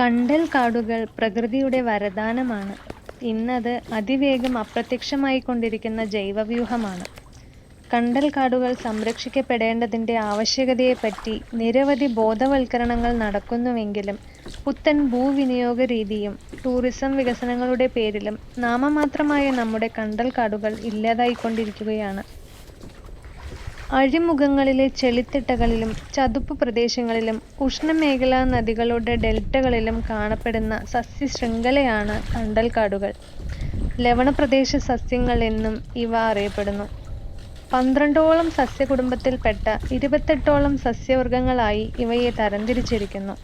കണ്ടൽ കാടുകൾ പ്രകൃതിയുടെ വരദാനമാണ്. ഇന്നത് അതിവേഗം അപ്രത്യക്ഷമായി കൊണ്ടിരിക്കുന്ന ജൈവവ്യൂഹമാണ്. കണ്ടൽ കാടുകൾ സംരക്ഷിക്കപ്പെടേണ്ടതിന്റെ ആവശ്യകതയെപ്പറ്റി നിരവധി ബോധവൽക്കരണങ്ങൾ നടക്കുന്നുവെങ്കിലും പുത്തൻ ഭൂവിനിയോഗ രീതിയും ടൂറിസം വികസനങ്ങളുടെ പേരിലും നാമമാത്രമായ നമ്മുടെ കണ്ടൽ കാടുകൾ ഇല്ലാതായിക്കൊണ്ടിരിക്കുകയാണ്. അഴിമുഖങ്ങളിലെ ചെളിത്തിട്ടകളിലും ചതുപ്പ് പ്രദേശങ്ങളിലും ഉഷ്ണമേഖലാ നദികളുടെ ഡെൽറ്റകളിലും കാണപ്പെടുന്ന സസ്യശൃംഖലയാണ് കണ്ടൽക്കാടുകൾ. ലവണപ്രദേശ സസ്യങ്ങൾ എന്നും ഇവ അറിയപ്പെടുന്നു. പന്ത്രണ്ടോളം സസ്യകുടുംബത്തിൽപ്പെട്ട ഇരുപത്തെട്ടോളം സസ്യവർഗങ്ങളായി ഇവയെ തരംതിരിച്ചിരിക്കുന്നു.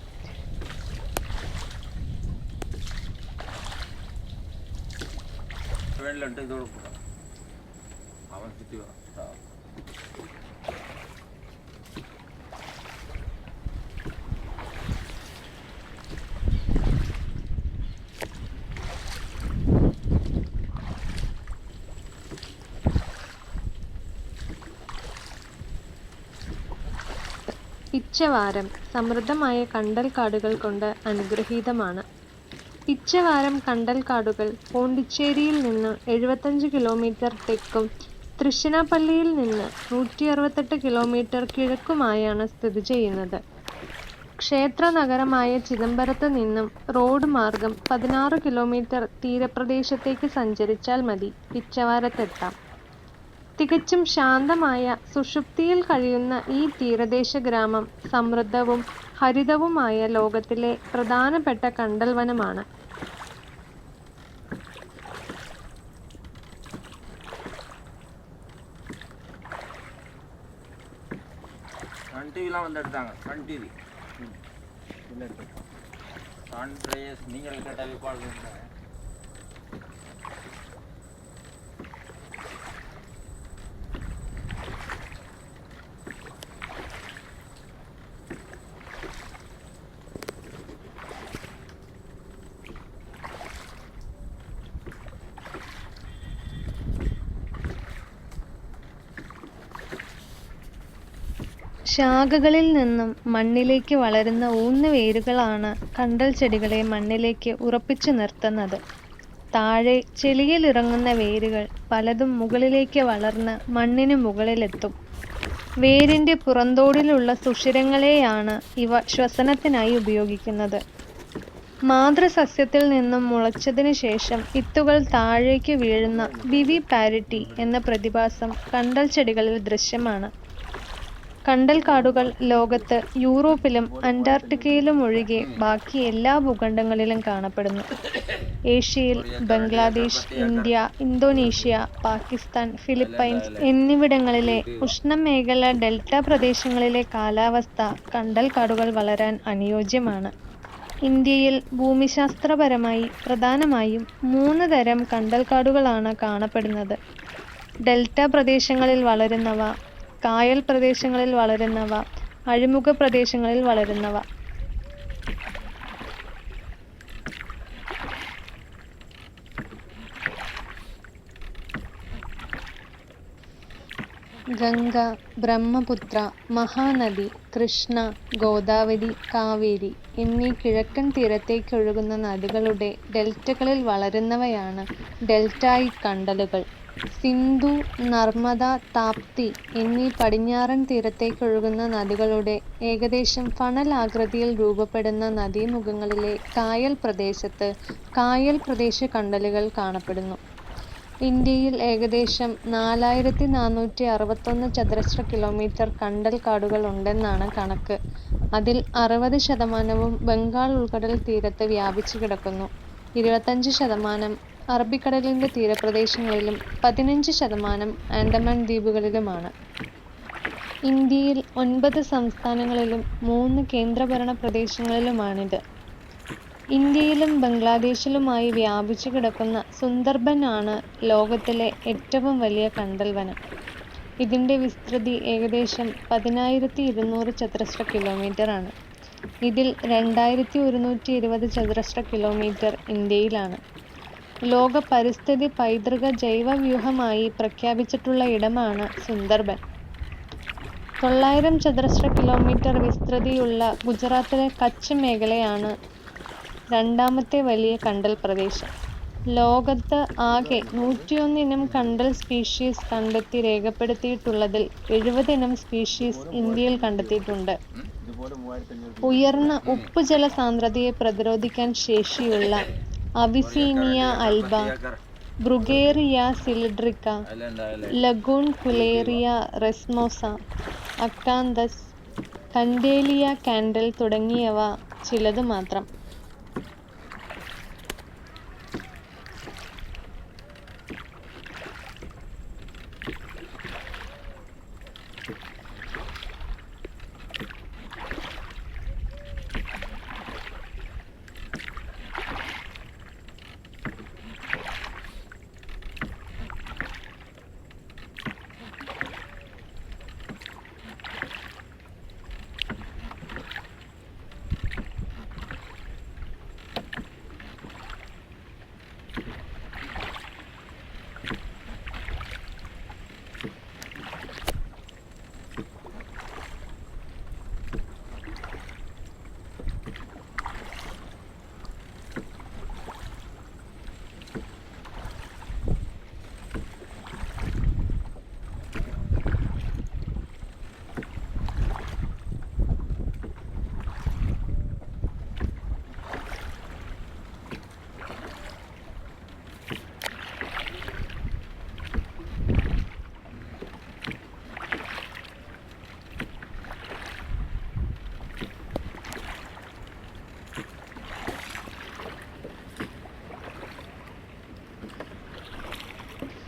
വെള്ളം ഇതോടെ കൂട്ടാം അവൻ ചുറ്റി പിച്ചവാരം സമൃദ്ധമായ കണ്ടൽക്കാടുകൾ കൊണ്ട് അനുഗ്രഹീതമാണ്. പിച്ചവാരം കണ്ടൽക്കാടുകൾ പോണ്ടിച്ചേരിയിൽ നിന്ന് എഴുപത്തഞ്ച് കിലോമീറ്റർ തെക്കും തൃശ്ശിനാപ്പള്ളിയിൽ നിന്ന് നൂറ്റി അറുപത്തെട്ട് കിലോമീറ്റർ കിഴക്കുമായാണ് സ്ഥിതി സ്ഥിതിചെയ്യുന്നത്. ക്ഷേത്രനഗരമായ ചിദംബരത്ത് നിന്നും റോഡ് മാർഗം പതിനാറ് കിലോമീറ്റർ തീരപ്രദേശത്തേക്ക് സഞ്ചരിച്ചാൽ മതി പിച്ചവാരത്തെത്താം. തികച്ചും ശാന്തമായ സുഷുപ്തിയിൽ കഴിയുന്ന ഈ തീരദേശ ഗ്രാമം സമൃദ്ധവും ഹരിതവുമായ ലോകത്തിലെ പ്രധാനപ്പെട്ട കണ്ടൽവനമാണ്. சன் டிவிலாம் வந்து எடுத்தாங்க சன் டிவி சன் ரேஸ் நீங்கள் கேட்டாலே பால் ശാഖകളിൽ നിന്നും മണ്ണിലേക്ക് വളരുന്ന ഊന്നുവേരുകളാണ് കണ്ടൽ ചെടികളെ മണ്ണിലേക്ക് ഉറപ്പിച്ചു നിർത്തുന്നത്. താഴെ ചെളിയിലിറങ്ങുന്ന വേരുകൾ പലതും മുകളിലേക്ക് വളർന്ന് മണ്ണിന് മുകളിലെത്തും. വേരിന്റെ പുറന്തോടിലുള്ള സുഷിരങ്ങളെയാണ് ഇവ ശ്വസനത്തിനായി ഉപയോഗിക്കുന്നത്. മാതൃസസ്യത്തിൽ നിന്നും മുളച്ചതിനു ശേഷം വിത്തുകൾ താഴേക്ക് വീഴുന്ന വിവിപാരിറ്റി എന്ന പ്രതിഭാസം കണ്ടൽ ചെടികളിൽ ദൃശ്യമാണ്. കണ്ടൽക്കാടുകൾ ലോകത്ത് യൂറോപ്പിലും അന്റാർട്ടിക്കയിലും ഒഴികെ ബാക്കി എല്ലാ ഭൂഖണ്ഡങ്ങളിലും കാണപ്പെടുന്നു. ഏഷ്യയിൽ Bangladesh, India, Indonesia, Pakistan Philippines എന്നിവിടങ്ങളിലെ ഉഷ്ണമേഖല ഡെൽറ്റ പ്രദേശങ്ങളിലെ കാലാവസ്ഥ കണ്ടൽക്കാടുകൾ വളരാൻ അനുയോജ്യമാണ്. ഇന്ത്യയിൽ ഭൂമിശാസ്ത്രപരമായി പ്രധാനമായും മൂന്ന് തരം കണ്ടൽക്കാടുകളാണ് കാണപ്പെടുന്നത്. ഡെൽറ്റ പ്രദേശങ്ങളിൽ വളരുന്നവ, കായൽ പ്രദേശങ്ങളിൽ വളരുന്നവ, അഴിമുഖ പ്രദേശങ്ങളിൽ വളരുന്നവ. ഗംഗ, ബ്രഹ്മപുത്ര, മഹാനദി, കൃഷ്ണ, ഗോദാവരി, കാവേരി എന്നീ കിഴക്കൻ തീരത്തേക്കൊഴുകുന്ന നദികളുടെ ഡെൽറ്റകളിൽ വളരുന്നവയാണ് ഡെൽറ്റായിക് കണ്ടലുകൾ. സിന്ധു, നർമ്മദ താപ്തി എന്നീ പടിഞ്ഞാറൻ തീരത്തേക്കൊഴുകുന്ന നദികളുടെ ഏകദേശം ഫണൽ ആകൃതിയിൽ രൂപപ്പെടുന്ന നദീമുഖങ്ങളിലെ കായൽ പ്രദേശത്ത് കായൽ പ്രദേശ കണ്ടലുകൾ കാണപ്പെടുന്നു. ഇന്ത്യയിൽ ഏകദേശം നാലായിരത്തി നാനൂറ്റി അറുപത്തൊന്ന് ചതുരശ്ര കിലോമീറ്റർ കണ്ടൽ കാടുകൾ ഉണ്ടെന്നാണ് കണക്ക്. അതിൽ അറുപത് ശതമാനവും ബംഗാൾ ഉൾക്കടൽ തീരത്ത് വ്യാപിച്ചു കിടക്കുന്നു. ഇരുപത്തഞ്ച് ശതമാനം അറബിക്കടലിന്റെ തീരപ്രദേശങ്ങളിലും പതിനഞ്ച് ശതമാനം ആൻഡമാൻ ദ്വീപുകളിലുമാണ്. ഇന്ത്യയിൽ ഒൻപത് സംസ്ഥാനങ്ങളിലും മൂന്ന് കേന്ദ്രഭരണ പ്രദേശങ്ങളിലുമാണിത്. ഇന്ത്യയിലും ബംഗ്ലാദേശിലുമായി വ്യാപിച്ചു കിടക്കുന്ന സുന്ദർബൻ ആണ് ലോകത്തിലെ ഏറ്റവും വലിയ കണ്ടൽ വനം. ഇതിന്റെ വിസ്തൃതി ഏകദേശം പതിനായിരത്തി ഇരുന്നൂറ് ചതുരശ്ര കിലോമീറ്ററാണ്. ഇതിൽ രണ്ടായിരത്തി ഒരുന്നൂറ്റി ഇരുപത് ചതുരശ്ര കിലോമീറ്റർ ഇന്ത്യയിലാണ്. ലോക പരിസ്ഥിതി പൈതൃക ജൈവവ്യൂഹമായി പ്രഖ്യാപിച്ചിട്ടുള്ള ഇടമാണ് സുന്ദർബൻ. തൊള്ളായിരം ചതുരശ്ര കിലോമീറ്റർ വിസ്തൃതിയുള്ള ഗുജറാത്തിലെ കച്ച് മേഖലയാണ് രണ്ടാമത്തെ വലിയ കണ്ടൽ പ്രദേശം. ലോകത്ത് ആകെ നൂറ്റിയൊന്ന് ഇനം കണ്ടൽ സ്പീഷീസ് കണ്ടെത്തി രേഖപ്പെടുത്തിയിട്ടുള്ളതിൽ എഴുപത് ഇനം സ്പീഷീസ് ഇന്ത്യയിൽ കണ്ടെത്തിയിട്ടുണ്ട്. ഉയർന്ന ഉപ്പുജല സാന്ദ്രതയെ പ്രതിരോധിക്കാൻ ശേഷിയുള്ള Avicennia alba, Bruguiera cylindrica Laguncularia racemosa, Acanthus, Kandelia candel തുടങ്ങിയവ ചിലത് മാത്രം.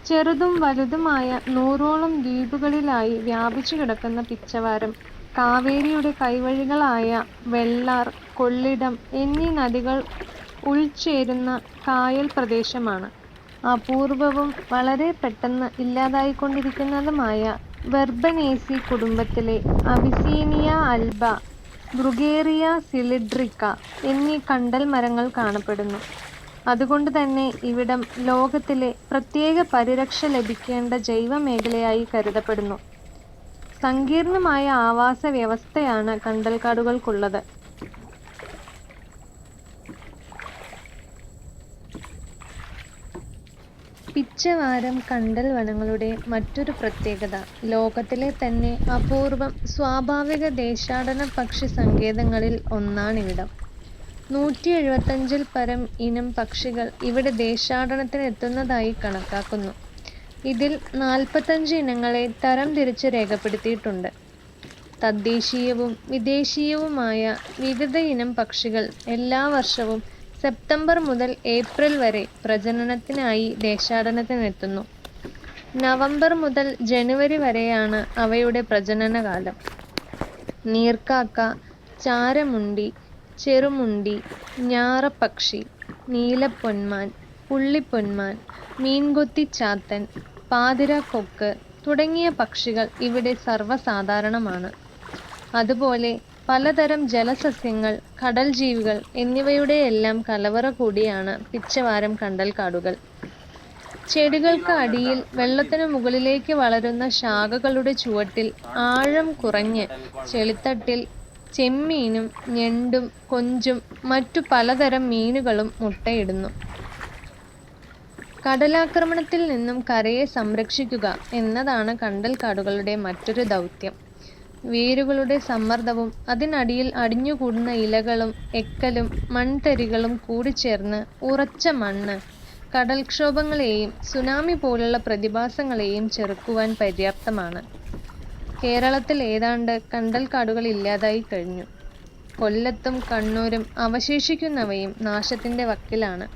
ചെറുതും വലുതുമായ നൂറോളം ദ്വീപുകളിലായി വ്യാപിച്ചു കിടക്കുന്ന പിച്ചവാരം കാവേരിയുടെ കൈവഴികളായ വെള്ളാർ, കൊള്ളിടം എന്നീ നദികൾ ഉൾച്ചേരുന്ന കായൽ പ്രദേശമാണ്. അപൂർവവും വളരെ പെട്ടെന്ന് ഇല്ലാതായിക്കൊണ്ടിരിക്കുന്നതുമായ വെർബനേസി കുടുംബത്തിലെ അവിസീനിയ അൽബ ബ്രുഗേറിയ സിലിഡ്രിക്ക എന്നീ കണ്ടൽ മരങ്ങൾ കാണപ്പെടുന്നു. അതുകൊണ്ടുതന്നെ ഇവിടം ലോകത്തിലെ പ്രത്യേക പരിരക്ഷ ലഭിക്കേണ്ട ജൈവമേഖലയായി കരുതപ്പെടുന്നു. സങ്കീർണമായ ആവാസവ്യവസ്ഥയാണ് കണ്ടൽക്കാടുകൾക്കുള്ളത്. പിച്ചവാരം കണ്ടൽ വനങ്ങളുടെ മറ്റൊരു പ്രത്യേകത ലോകത്തിലെ തന്നെ അപൂർവം സ്വാഭാവിക ദേശാടന പക്ഷി സങ്കേതങ്ങളിൽ ഒന്നാണിവിടം. നൂറ്റി എഴുപത്തഞ്ചിൽ പരം ഇനം പക്ഷികൾ ഇവിടെ ദേശാടനത്തിനെത്തുന്നതായി കണക്കാക്കുന്നു. ഇതിൽ നാൽപ്പത്തഞ്ച് ഇനങ്ങളെ തരം തിരിച്ച് രേഖപ്പെടുത്തിയിട്ടുണ്ട്. തദ്ദേശീയവും വിദേശീയവുമായ വിവിധ ഇനം പക്ഷികൾ എല്ലാ വർഷവും സെപ്റ്റംബർ മുതൽ ഏപ്രിൽ വരെ പ്രജനനത്തിനായി ദേശാടനത്തിനെത്തുന്നു. നവംബർ മുതൽ ജനുവരി വരെയാണ് അവയുടെ പ്രജനനകാലം. നീർക്കാക്ക, ചാരമുണ്ടി, ചെറുമുണ്ടി, ഞാറപ്പക്ഷി, നീലപ്പൊന്മാൻ, പുള്ളിപ്പൊന്മാൻ, മീൻകൊത്തിച്ചാത്തൻ, പാതിരാക്കൊക്ക് തുടങ്ങിയ പക്ഷികൾ ഇവിടെ സർവസാധാരണമാണ് അതുപോലെ പലതരം ജലസസ്യങ്ങൾ, കടൽ കടൽജീവികൾ എന്നിവയുടെയെല്ലാം കലവറ കൂടിയാണ് പിച്ചവാരം കണ്ടൽക്കാടുകൾ. ചെടികൾക്ക് അടിയിൽ വെള്ളത്തിനു മുകളിലേക്ക് വളരുന്ന ശാഖകളുടെ ചുവട്ടിൽ ആഴം കുറഞ്ഞ് ചെളിത്തട്ടിൽ ചെമ്മീനും ഞണ്ടും കൊഞ്ചും മറ്റു പലതരം മീനുകളും മുട്ടയിടുന്നു. കടലാക്രമണത്തിൽ നിന്നും കരയെ സംരക്ഷിക്കുക എന്നതാണ് കണ്ടൽക്കാടുകളുടെ മറ്റൊരു ദൗത്യം. വേരുകളുടെ സമ്മർദ്ദവും അതിനടിയിൽ അടിഞ്ഞുകൂടുന്ന ഇലകളും എക്കലും മൺതരികളും കൂടി ചേർന്ന് ഉറച്ച മണ്ണ്, കടൽക്ഷോഭങ്ങളെയും സുനാമി പോലുള്ള പ്രതിഭാസങ്ങളെയും ചെറുക്കുവാൻ പര്യാപ്തമാണ്. കേരളത്തിൽ ഏതാണ്ട് കണ്ടൽക്കാടുകൾ ഇല്ലാതായി കഴിഞ്ഞു. കൊല്ലത്തും കണ്ണൂരും അവശേഷിക്കുന്നവയും നാശത്തിന്റെ വക്കിലാണ്.